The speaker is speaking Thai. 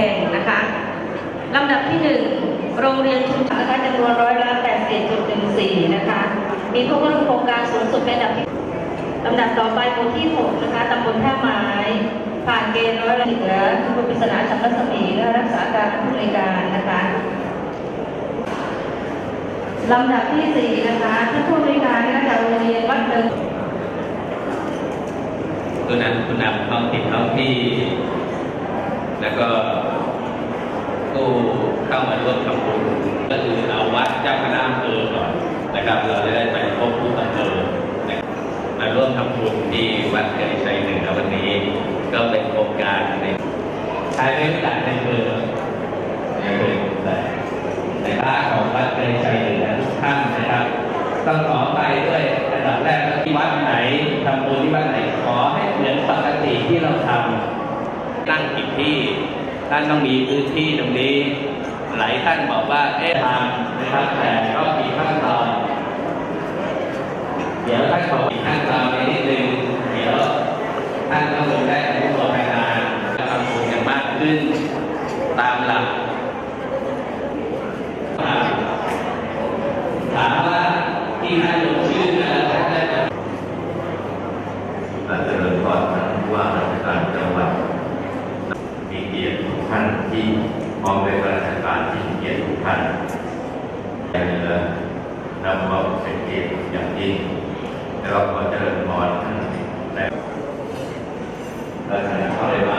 แห่งนะคะลำดับที่หนึ่งโรงเรียนชุมชนนะคะจำนวนร้อยละ80.14นะคะ มีผู้ร่วมโครงการสูงสุดเป็นอันดับที่ลำดับต่อไปหมู่ที่หกนะคะตำบลท่าไม้ผ่านเกณฑ์ร้อยละเหลือคุณปริศนาชัมรัศมีและรักษาการผู้บริการนะคะลำดับที่สี่นะคะท่านผู้บริการนะคะจากโรงเรียนวัดเดิมผู้นำผู้นำท้องถิ่นท้องที่ แล้วก็ ผู้เข้ามาร่วมทำบุญก็คือเอาวัดเจ้าคณะอำเภอก่อนนะครับ เราจะได้ไปพบผู้อำเภอนะครับมาร่วมทำบุญที่วัดเกยชัยเหนือวันนี้ ก็เป็นโครงการในใช้ไม่จ่ายในอำเภอในอำเภอแต่ในภาคของวัดเกยชัยเหนือทุกท่านนะครับ ต้องขอไปด้วยอันดับแรกที่วัดไหนทำบุญที่วัดไหนขอให้เหมือนปกติที่เราทำตั้งกิจที่ ท่านต้องมีพื้นที่ตรงนี้ หลายท่านบอกว่าเอ๊ะทางนะครับแต่ก็มีขั้นตอนเดี๋ยวท่านบอกอีกขั้นตอนในนิดนึงเดี๋ยวท่านต้องลงได้อนุโมทนาและทำบุญกันมากขึ้นตามหลักถามว่าที่ท่านลงชื่อแล้วท่านได้จะ อาจจะเริ่มก่อนท่านผู้ว่าราชการจังหวัดมีเกียรติทุกท่านที่พร้อมด้วยข้าราชการที่เกียรติทุกท่านแต่เหลือนำมาเป็นเกียรติอย่างยิ่งแล้วก็ขอเจริญพรท่านแต่ราชการเข้าเลย